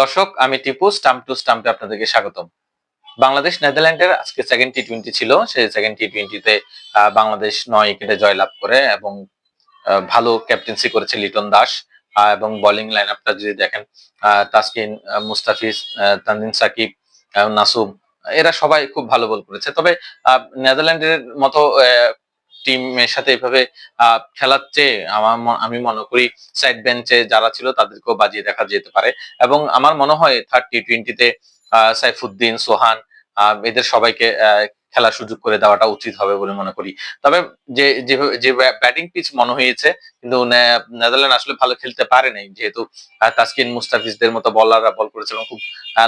দর্শক আমি Tipu stump two স্টাম্পে আপনাদেরকে স্বাগতম। বাংলাদেশ নেদারল্যান্ডের আজকে সেকেন্ড টি টোয়েন্টি ছিল সেই সেকেন্ড টি টোয়েন্টিতে বাংলাদেশ নয় উইকেটে জয়লাভ করে এবং ভালো ক্যাপ্টেন্সি করেছে লিটন দাস। এবং বোলিং লাইন আপটা যদি দেখেন তাসকিন মুস্তাফিজ আহ, তানজিন সাকিব নাসুম এরা সবাই খুব ভালো বল করেছে। তবে নেদারল্যান্ডের মতো টিমের সাথে এভাবে খেলার চেয়ে আমার আমি মনে করি সাইড বেঞ্চে যারা ছিল তাদেরকেও বাজিয়ে দেখা যেতে পারে। এবং আমার মনে হয় থার্ড টি টোয়েন্টিতে সাইফুদ্দিন, সোহান এদের সবাইকে খেলার সুযোগ করে দেওয়াটা উচিত হবে বলে মনে করি। তবে যে যে ব্যাটিং পিচ মনে হয়েছে, কিন্তু নেদারল্যান্ড আসলে ভালো খেলতে পারে নাই, যেহেতু তাসকিন মুস্তাফিজদের মতো বলাররা বল করেছে এবং খুব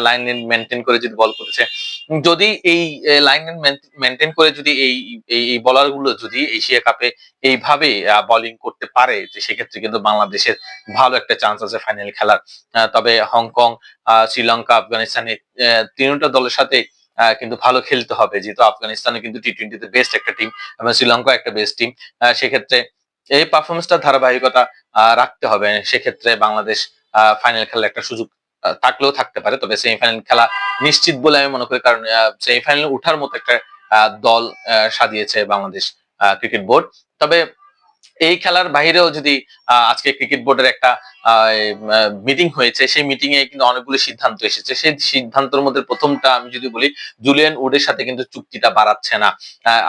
লাইন মেনটেন করে যদি বল করেছে, যদি এই লাইন মেনটেন করে যদি এই এই বলারগুলো যদি এশিয়া কাপে এইভাবে বোলিং করতে পারে সেক্ষেত্রে কিন্তু বাংলাদেশের ভালো একটা চান্স আছে ফাইনাল খেলার। তবে হংকং শ্রীলঙ্কা, আফগানিস্তানে তিনটা দলের সাথে কিন্তু ভালো খেলতে হবে। যেহেতু আফগানিস্তানে কিন্তু টি টোয়েন্টিতে বেস্ট একটা টিম এবং শ্রীলঙ্কা একটা বেস্ট টিম সেক্ষেত্রে এই পারফরমেন্সটা ধারাবাহিকতা রাখতে হবে। সেক্ষেত্রে বাংলাদেশ ফাইনাল খেলার একটা সুযোগ থাকলেও থাকতে পারে। তবে সেমিফাইনাল খেলা নিশ্চিত বলে আমি মনে করি। কারণ সেমিফাইনালে উঠার মতো একটা দল সাজিয়েছে বাংলাদেশ ক্রিকেট বোর্ড তবে এই খেলার বাইরেও যদি আজকে ক্রিকেট বোর্ডের একটা মিটিং হয়েছে, সেই মিটিং এ কিন্তু অনেকগুলো সিদ্ধান্ত এসেছে। সেই সিদ্ধান্তের মধ্যে প্রথমটা আমি যদি বলি, জুলিয়ান উডের সাথে কিন্তু চুক্তিটা বাড়াচ্ছে না।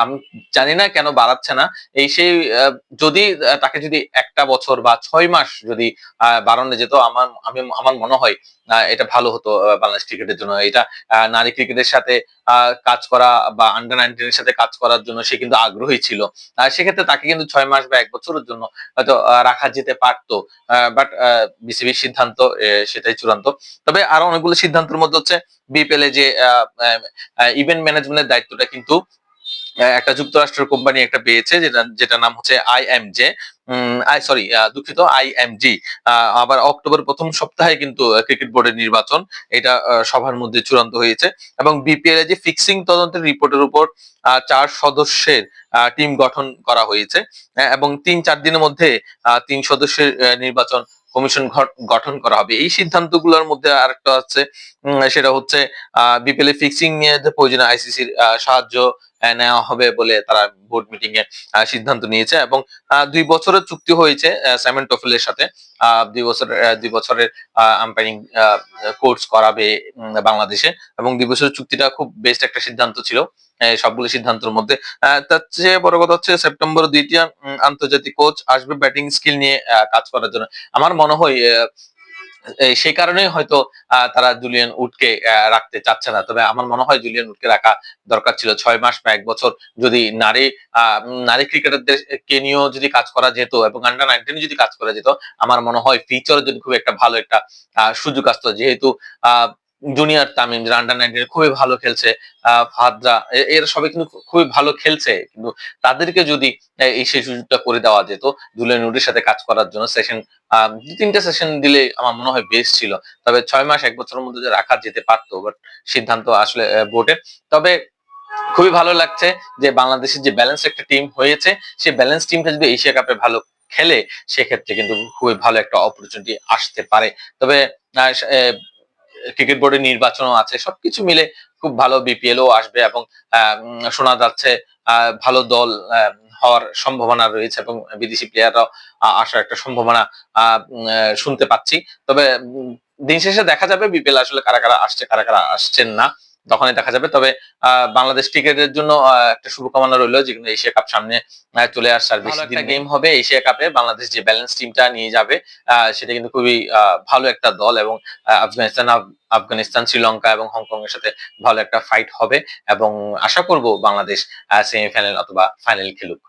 আমি জানি না কেন বাড়াচ্ছে না। এই সেই যদি তাকে যদি একটা বছর বা ছয় মাস যদি বাড়ানো যেত, আমার, আমি, আমার মনে হয় এটা ভালো হতো বাংলাদেশ ক্রিকেটের জন্য। এটা নারী ক্রিকেটের সাথে কাজ করা বা আন্ডার নাইনটিনের সাথে কাজ করার জন্য সে কিন্তু আগ্রহী ছিল। সেক্ষেত্রে তাকে কিন্তু ছয় মাস বা এক বছরের জন্য হয়তো রাখা যেতে পারতো। বাট বিসিবির সিদ্ধান্ত সেটাই চূড়ান্ত। তবে আরও অনেকগুলো সিদ্ধান্তের মধ্যে হচ্ছে বিপিএল এ যে ইভেন্ট ম্যানেজমেন্টের দায়িত্বটা কিন্তু একটা যুক্তরাষ্ট্রের কোম্পানি একটা পেয়েছে, যেটা যেটা নাম হচ্ছে আইএমজে আই সরি দুঃখিত আইএমজি আবার অক্টোবর প্রথম সপ্তাহে কিন্তু ক্রিকেট বোর্ডের নির্বাচন, এটা সভার মধ্যে চূড়ান্ত হয়েছে। এবং বিপিএল এ যে ফিক্সিং তদন্তের রিপোর্টের উপর চার সদস্যের টিম গঠন করা হয়েছে। এবং তিন, চার দিনের মধ্যে তিন সদস্যের নির্বাচন কমিশন গঠন করা হবে। এই সিদ্ধান্তগুলোর মধ্যে আরেকটা আছে সেটা হচ্ছে বিপিএল ফিক্সিং নিয়ে প্রয়োজনীয় আইসিসির সাহায্য নেওয়া হবে বলে তারা বোর্ড মিটিং এ সিদ্ধান্ত নিয়েছে এবং দুই বছরের চুক্তি হয়েছে সাইমন টফেলের সাথে। দুই বছর আহ, দুই বছরের আম্পায়ারিং কোর্স করাবে বাংলাদেশে এবং দুই বছরের চুক্তিটা খুব বেস্ট একটা সিদ্ধান্ত ছিল সবগুলো সিদ্ধান্তের মধ্যে। তার চেয়ে বড় কথা হচ্ছে সেপ্টেম্বর দ্বিতীয় আন্তর্জাতিক কোচ আসবে ব্যাটিং স্কিল নিয়ে কাজ করার জন্য। আমার মনে হয় সেই কারণেই হয়তো তারা জুলিয়ান উডকে রাখতে চাচ্ছে না। তবে আমার মনে হয় জুলিয়ান উডকে রাখা দরকার ছিল ছয় মাস বা এক বছর। যদি নারী নারী ক্রিকেটারদের কে নিয়েও যদি কাজ করা যেত এবং আন্ডার নাইনটিনে যদি কাজ করা যেত, আমার মনে হয় ফিউচারের জন্য খুব একটা ভালো একটা সুযোগ আসতো। যেহেতু জুনিয়র তামিম যারা আন্ডার নাইনটিন খুবই ভালো খেলছে ফাদরা এরা সবাই কিন্তু খুবই ভালো খেলছে, কিন্তু তাদেরকে যদি এই সেই সুযোগটা করে দেওয়া যেত জুলিয়ান উডের সাথে কাজ করার জন্য সেশন দু তিনটা সেশন দিলে আমার মনে হয় বেস্ট ছিল। তবে ছয় মাস, এক বছরের মধ্যে যে রাখা যেতে পারতো বাট সিদ্ধান্ত আসলে বোর্ডের তবে খুবই ভালো লাগছে যে বাংলাদেশের যে ব্যালেন্স একটা টিম হয়েছে, সেই ব্যালেন্স টিমটা যদি এশিয়া কাপে ভালো খেলে, সেক্ষেত্রে কিন্তু খুবই ভালো একটা অপরচুনিটি আসতে পারে। তবে ক্রিকেট বোর্ডের নির্বাচনও আছে, সবকিছু মিলে খুব ভালো বিপিএল ও আসবে এবং শোনা যাচ্ছে ভালো দল হওয়ার সম্ভাবনা রয়েছে এবং বিদেশি প্লেয়াররাও আসার একটা সম্ভাবনা শুনতে পাচ্ছি। তবে দিন শেষে দেখা যাবে বিপিএল আসলে কারা কারা আসছে, কারা কারা আসছেন না। তখনই দেখা যাবে। তবে আহ, বাংলাদেশ ক্রিকেটের জন্য একটা শুভকামনা রইল যেখানে এশিয়া কাপ সামনে চলে আসার বেশি গেম হবে এশিয়া কাপে। বাংলাদেশ যে ব্যালেন্স টিমটা নিয়ে যাবে আহ, সেটা কিন্তু খুবই আহ, ভালো একটা দল এবং আফগানিস্তান আফগানিস্তান শ্রীলঙ্কা এবং হংকং এর সাথে ভালো একটা ফাইট হবে এবং আশা করব বাংলাদেশ সেমিফাইনাল অথবা ফাইনাল খেলুক।